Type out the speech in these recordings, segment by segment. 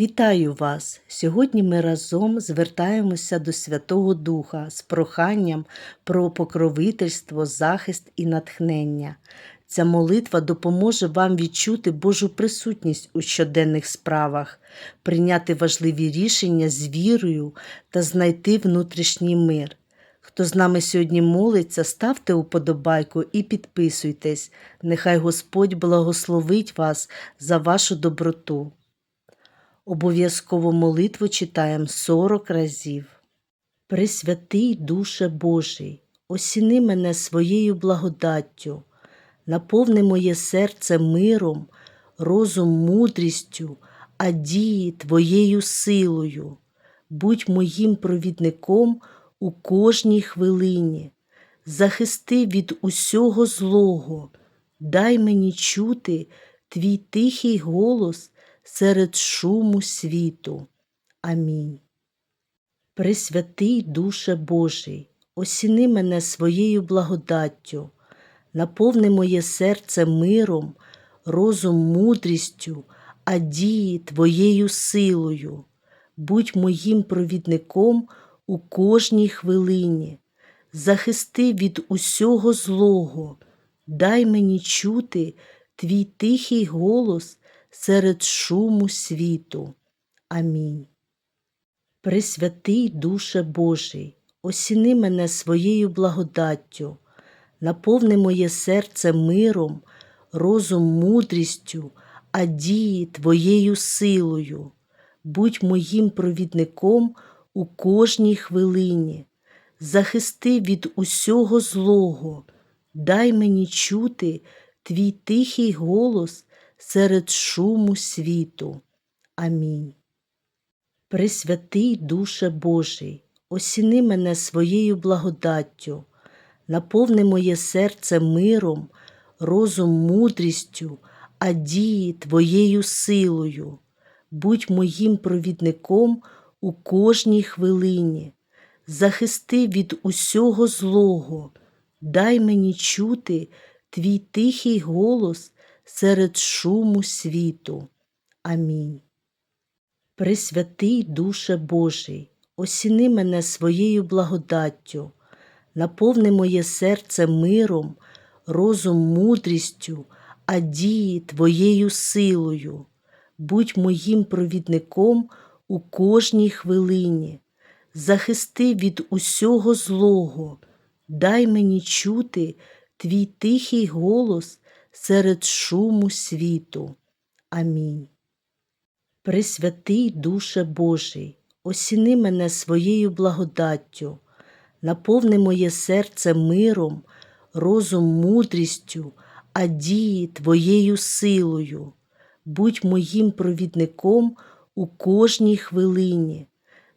Вітаю вас! Сьогодні ми разом звертаємося до Святого Духа з проханням про покровительство, захист і натхнення. Ця молитва допоможе вам відчути Божу присутність у щоденних справах, прийняти важливі рішення з вірою та знайти внутрішній мир. Хто з нами сьогодні молиться, ставте уподобайку і підписуйтесь. Нехай Господь благословить вас за вашу доброту. Обов'язково молитву читаємо 40 разів. Пресвятий душе Божий, осіни мене своєю благодаттю, наповни моє серце миром, розум мудрістю, а дії Твоєю силою. Будь моїм провідником у кожній хвилині, захисти від усього злого, дай мені чути твій тихий голос серед шуму світу. Амінь. Пресвятий душе Божий, осіни мене своєю благодаттю, наповни моє серце миром, розум мудрістю, а дії Твоєю силою. Будь моїм провідником у кожній хвилині, захисти від усього злого, дай мені чути твій тихий голос серед шуму світу. Амінь. Пресвятий душе Божий, осіни мене своєю благодаттю, наповни моє серце миром, розум мудрістю, а дії Твоєю силою. Будь моїм провідником у кожній хвилині, захисти від усього злого, дай мені чути твій тихий голос серед шуму світу. Амінь. Пресвятий душе Божий, осіни мене своєю благодаттю, наповни моє серце миром, розум мудрістю, а дії Твоєю силою. Будь моїм провідником у кожній хвилині, захисти від усього злого, дай мені чути твій тихий голос серед шуму світу. Амінь. Пресвятий душе Божий, осіни мене своєю благодаттю, наповни моє серце миром, розум мудрістю, а дії Твоєю силою. Будь моїм провідником у кожній хвилині, захисти від усього злого, дай мені чути твій тихий голос серед шуму світу. Амінь. Пресвятий душе Божий, осіни мене своєю благодаттю, наповни моє серце миром, розум мудрістю, а дії Твоєю силою. Будь моїм провідником у кожній хвилині,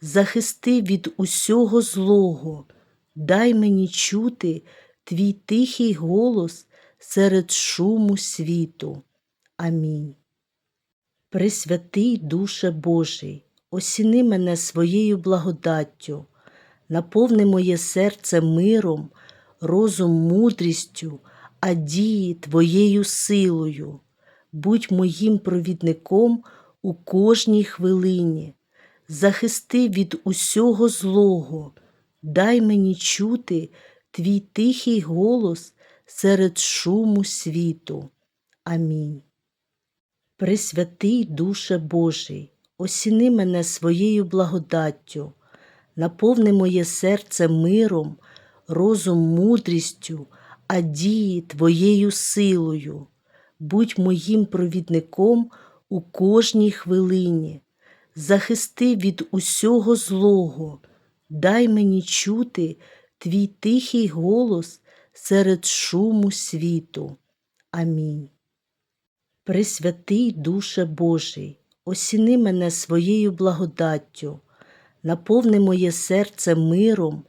захисти від усього злого, дай мені чути твій тихий голос серед шуму світу. Амінь. Пресвятий душе Божий, осіни мене своєю благодаттю, наповни моє серце миром, розум мудрістю, а дії Твоєю силою. Будь моїм провідником у кожній хвилині, захисти від усього злого, дай мені чути твій тихий голос серед шуму світу. Амінь. Пресвятий душе Божий, осіни мене своєю благодаттю, наповни моє серце миром, розум мудрістю, а дії Твоєю силою. Будь моїм провідником у кожній хвилині, захисти від усього злого, дай мені чути твій тихий голос серед шуму світу. Амінь. Пресвятий душе Божий, осіни мене своєю благодаттю, наповни моє серце миром,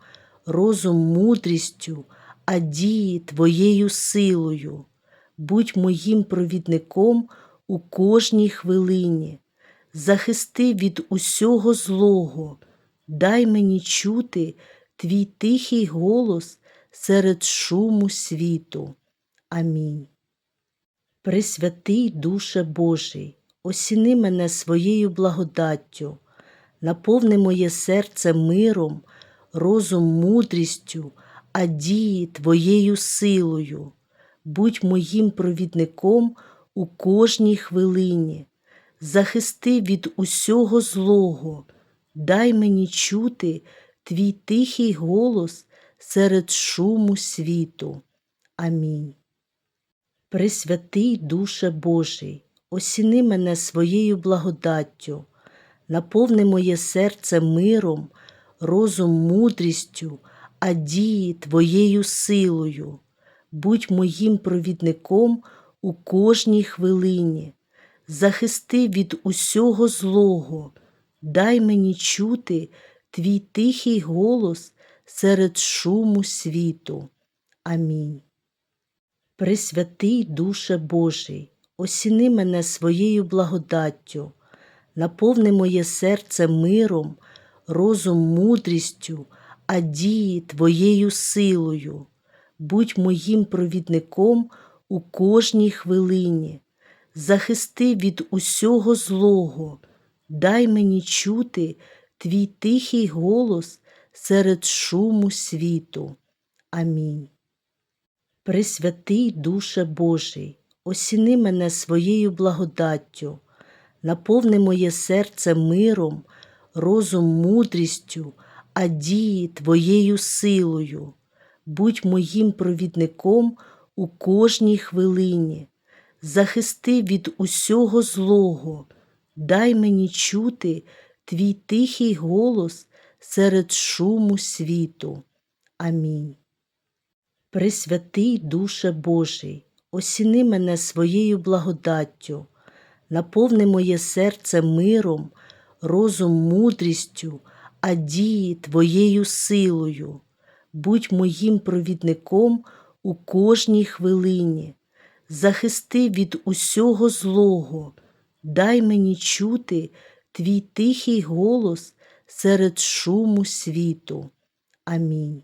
розум мудрістю, а дії Твоєю силою. Будь моїм провідником у кожній хвилині, захисти від усього злого, дай мені чути твій тихий голос серед шуму світу. Амінь. Пресвятий душе Божий, осіни мене своєю благодаттю, наповни моє серце миром, розум мудрістю, а дії Твоєю силою. Будь моїм провідником у кожній хвилині, захисти від усього злого, дай мені чути твій тихий голос серед шуму світу. Амінь. Пресвятий Душе Божий, осіни мене своєю благодаттю, наповни моє серце миром, розум мудрістю, а дії Твоєю силою. Будь моїм провідником у кожній хвилині, захисти від усього злого, дай мені чути твій тихий голос серед шуму світу. Амінь. Пресвятий Душе Божий, осіни мене своєю благодаттю, наповни моє серце миром, розум мудрістю, а дії Твоєю силою. Будь моїм провідником у кожній хвилині, захисти від усього злого, дай мені чути твій тихий голос серед шуму світу. Амінь. Пресвятий Душе Божий, осіни мене своєю благодаттю, наповни моє серце миром, розум мудрістю, а дії Твоєю силою. Будь моїм провідником у кожній хвилині, захисти від усього злого, дай мені чути твій тихий голос серед шуму світу. Амінь. Пресвятий Душе Божий, осіни мене своєю благодаттю, наповни моє серце миром, розум мудрістю, а дії Твоєю силою. Будь моїм провідником у кожній хвилині, захисти від усього злого, дай мені чути твій тихий голос серед шуму світу. Амінь.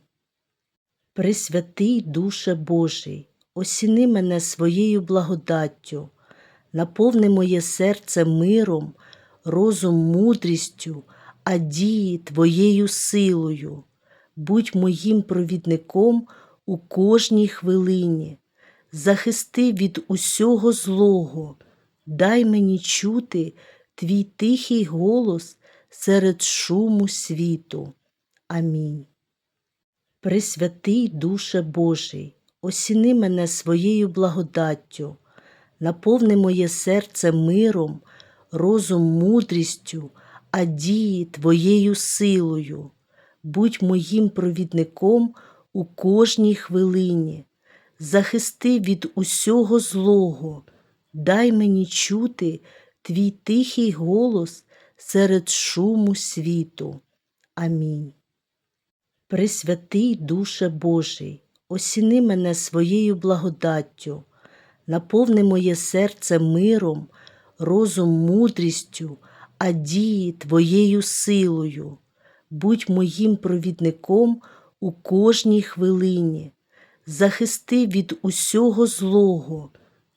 Пресвятий Душе Божий, осіни мене своєю благодаттю, наповни моє серце миром, розум мудрістю, а дії Твоєю силою. Будь моїм провідником у кожній хвилині, захисти від усього злого, дай мені чути твій тихий голос серед шуму світу. Амінь. Пресвятий Душе Божий, осіни мене своєю благодаттю, наповни моє серце миром, розум мудрістю, а дії Твоєю силою. Будь моїм провідником у кожній хвилині, захисти від усього злого, дай мені чути твій тихий голос серед шуму світу. Амінь. Пресвятий Душе Божий, осіни мене своєю благодаттю, наповни моє серце миром, розум мудрістю, а дії Твоєю силою. Будь моїм провідником у кожній хвилині, захисти від усього злого,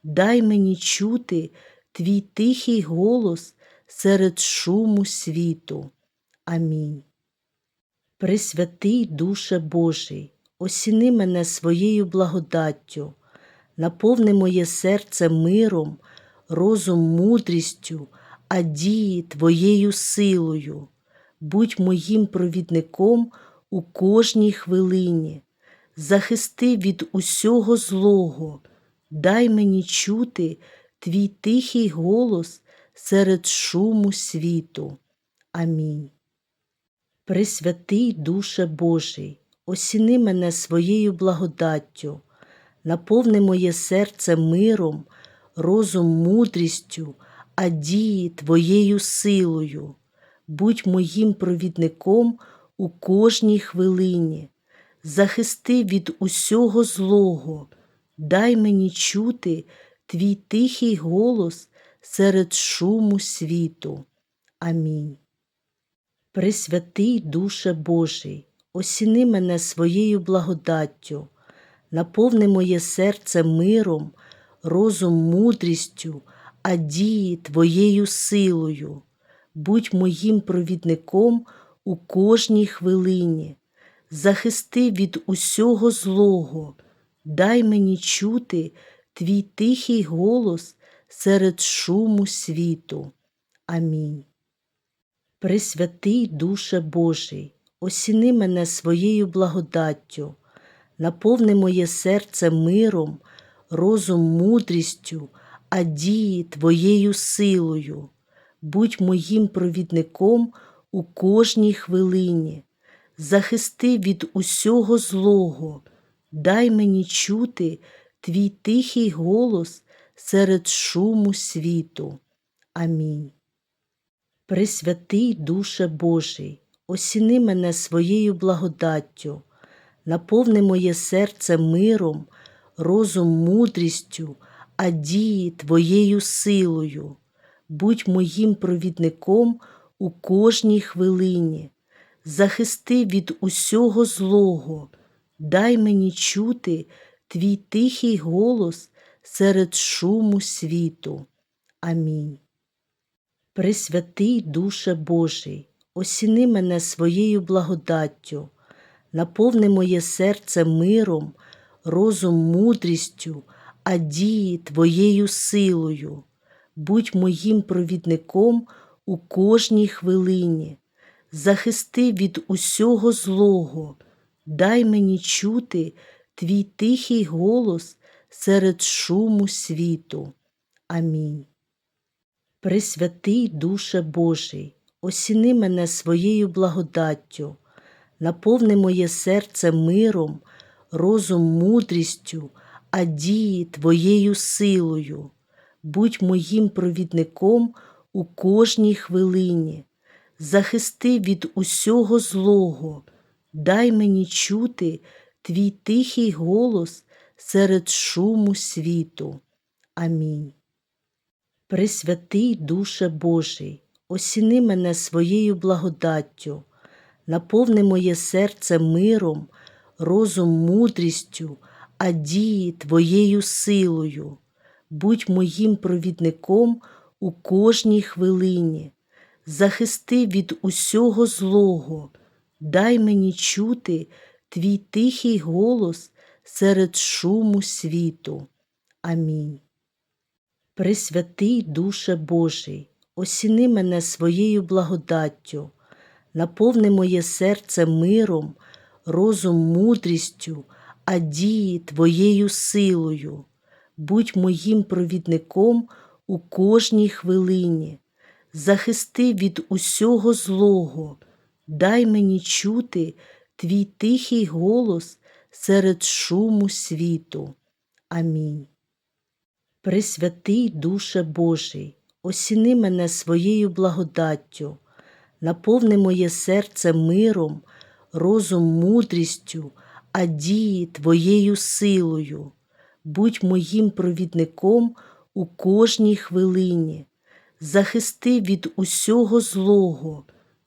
дай мені чути твій тихий голос серед шуму світу. Амінь. Пресвятий Душе Божий, осіни мене своєю благодаттю, наповни моє серце миром, розум мудрістю, а дії Твоєю силою. Будь моїм провідником у кожній хвилині, захисти від усього злого, дай мені чути твій тихий голос серед шуму світу. Амінь. Пресвятий Душе Божий, осіни мене своєю благодаттю, наповни моє серце миром, розум мудрістю, а дії Твоєю силою. Будь моїм провідником у кожній хвилині, захисти від усього злого, дай мені чути твій тихий голос серед шуму світу. Амінь. Пресвятий Душе Божий, осіни мене своєю благодаттю, наповни моє серце миром, розум мудрістю, а дії Твоєю силою. Будь моїм провідником у кожній хвилині. Захисти від усього злого, дай мені чути Твій тихий голос серед шуму світу. Амінь. Пресвятий Душе Божий, осіни мене своєю благодаттю, наповни моє серце миром, розум мудрістю, а дії Твоєю силою. Будь моїм провідником у кожній хвилині. Захисти від усього злого, дай мені чути Твій тихий голос серед шуму світу. Амінь. Пресвятий Душе Божий, осіни мене своєю благодаттю, наповни моє серце миром, розум мудрістю, а дії Твоєю силою. Будь моїм провідником у кожній хвилині. Захисти від усього злого, дай мені чути Твій тихий голос серед шуму світу. Амінь. Пресвятий Душе Божий, осіни мене своєю благодаттю, наповни моє серце миром, розум мудрістю, а дії Твоєю силою. Будь моїм провідником у кожній хвилині. Захисти від усього злого, дай мені чути Твій тихий голос серед шуму світу. Амінь. Пресвятий Душе Божий, осіни мене своєю благодаттю, наповни моє серце миром, розум мудрістю, а дії Твоєю силою. Будь моїм провідником у кожній хвилині. Захисти від усього злого, дай мені чути Твій тихий голос серед шуму світу. Амінь. Пресвятий Душе Божий, осіни мене своєю благодаттю, наповни моє серце миром, розум мудрістю, а дії Твоєю силою. Будь моїм провідником у кожній хвилині. Захисти від усього злого, дай мені чути Твій тихий голос серед шуму світу. Амінь. Пресвятий Душе Божий, осіни мене своєю благодаттю, наповни моє серце миром, розум мудрістю, а дії Твоєю силою. Будь моїм провідником у кожній хвилині. Захисти від усього злого, дай мені чути Твій тихий голос серед шуму світу. Амінь. Пресвятий Душе Божий, осіни мене своєю благодаттю, наповни моє серце миром, розум мудрістю, а дії Твоєю силою. Будь моїм провідником у кожній хвилині. Захисти від усього злого,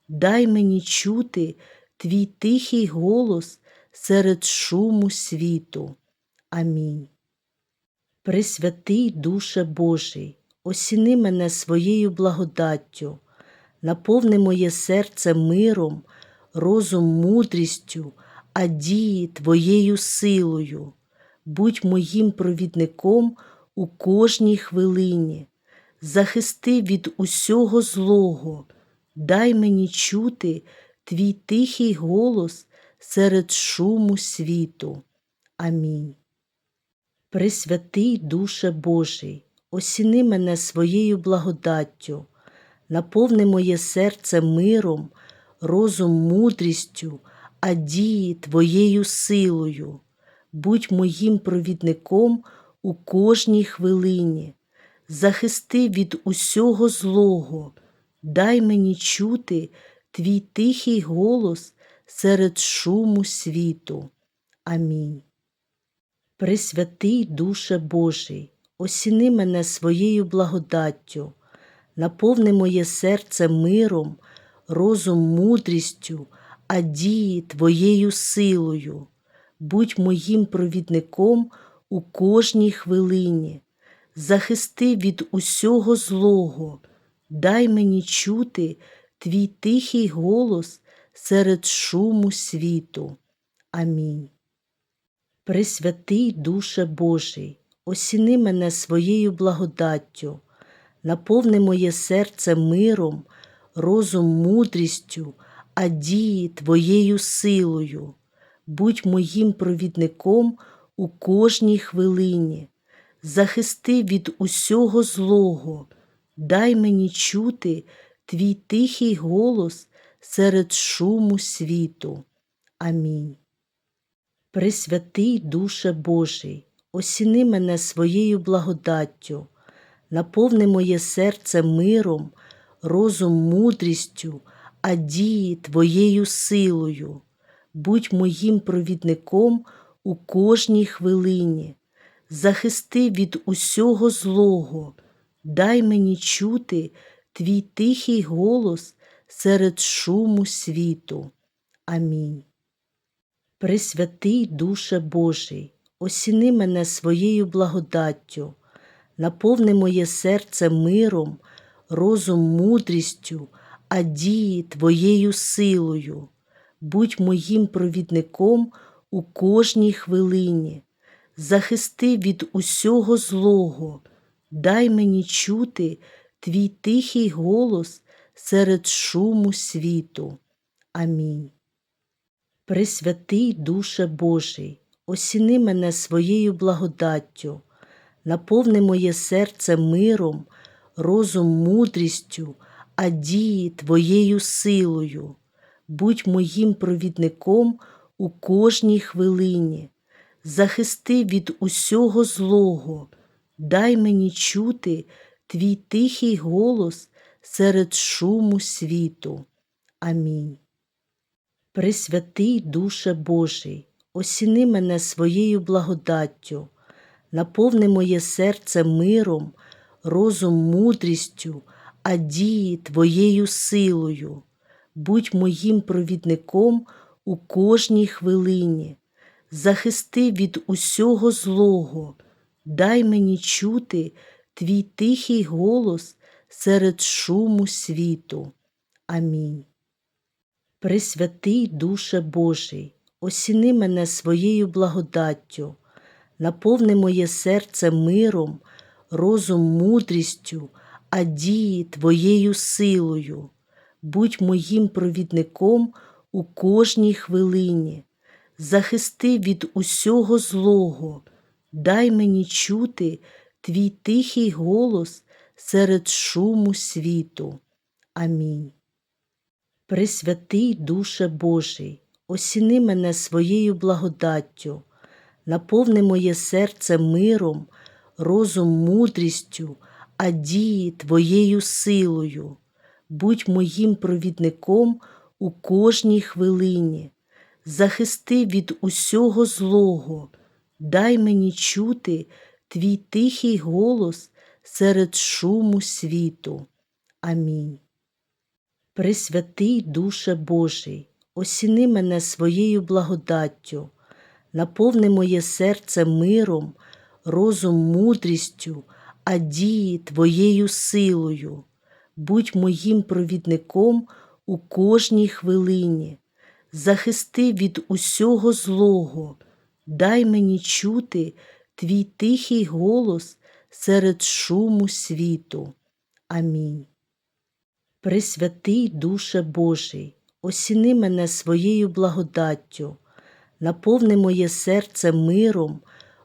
дай мені чути Твій тихий голос серед шуму світу. Амінь. Пресвятий Душе Божий, осіни мене своєю благодаттю, наповни моє серце миром, розум мудрістю, а дії Твоєю силою. Будь моїм провідником у кожній хвилині. Захисти від усього злого, дай мені чути Твій тихий голос серед шуму світу. Амінь. Пресвятий Душе Божий, осіни мене своєю благодаттю, наповни моє серце миром, розум мудрістю, а дії Твоєю силою. Будь моїм провідником у кожній хвилині. Захисти від усього злого, дай мені чути Твій тихий голос серед шуму світу. Амінь. Пресвятий Душе Божий, осіни мене своєю благодаттю, наповни моє серце миром, розум мудрістю, а дії Твоєю силою. Будь моїм провідником у кожній хвилині. захисти від усього злого, дай мені чути твій тихий голос серед шуму світу. Амінь. Пресвятий Душе Божий, осіни мене своєю благодаттю, наповни моє серце миром, розум мудрістю, а дії Твоєю силою, будь моїм провідником у кожній хвилині, захисти від усього злого, дай мені чути твій тихий голос серед шуму світу. Амінь. Пресвятий Душе Божий, осіни мене своєю благодаттю, наповни моє серце миром, розум мудрістю, а дії Твоєю силою, будь моїм провідником у кожній хвилині, захисти від усього злого, дай мені чути твій тихий голос серед шуму світу. Амінь. Пресвятий Душе Божий, осіни мене своєю благодаттю, наповни моє серце миром, розум мудрістю, а дії Твоєю силою, будь моїм провідником у кожній хвилині, захисти від усього злого, дай мені чути твій тихий голос серед шуму світу. Амінь. Пресвятий Душе Божий, осіни мене своєю благодаттю, наповни моє серце миром, розум мудрістю, а дії Твоєю силою, будь моїм провідником у кожній хвилині, захисти від усього злого, дай мені чути твій тихий голос серед шуму світу. Амінь. Пресвятий Душе Божий, осіни мене своєю благодаттю, наповни моє серце миром, розум мудрістю, а дії Твоєю силою, будь моїм провідником у кожній хвилині, захисти від усього злого, дай мені чути твій тихий голос серед шуму світу. Амінь. Пресвятий Душе Божий, осіни мене своєю благодаттю, наповни моє серце миром, розум мудрістю, а дії Твоєю силою, будь моїм провідником у кожній хвилині, захисти від усього злого, дай мені чути твій тихий голос серед шуму світу. Амінь. Пресвятий Душе Божий, осіни мене своєю благодаттю, наповни моє серце миром, розум мудрістю, а дії Твоєю силою, будь моїм провідником у кожній хвилині, захисти від усього злого, дай мені чути твій тихий голос серед шуму світу. Амінь. Пресвятий Душе Божий, осіни мене своєю благодаттю, наповни моє серце миром, розум мудрістю, а дії Твоєю силою, будь моїм провідником у кожній хвилині, захисти від усього злого, дай мені чути твій тихий голос серед шуму світу. Амінь. Пресвятий Душе Божий, осіни мене своєю благодаттю, наповни моє серце миром,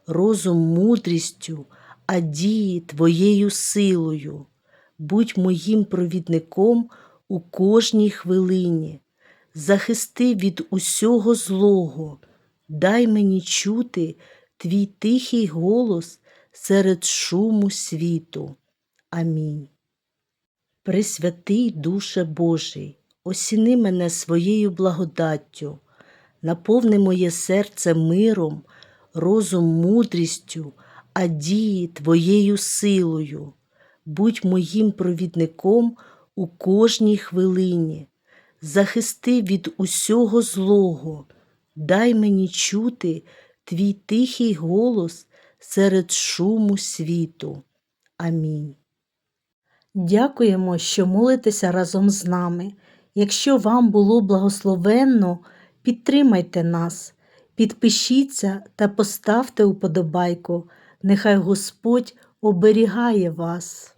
розум мудрістю, а дії Твоєю силою, будь моїм провідником у кожній хвилині, захисти від усього злого, дай мені чути твій тихий голос серед шуму світу. Амінь. Пресвятий Душе Божий, осіни мене своєю благодаттю, наповни моє серце миром, розум мудрістю, а дії Твоєю силою, будь моїм провідником у кожній хвилині, захисти від усього злого, дай мені чути твій тихий голос серед шуму світу. Амінь. Дякуємо, що молитеся разом з нами. Якщо вам було благословенно, підтримайте нас, підпишіться та поставте уподобайку. Нехай Господь оберігає вас.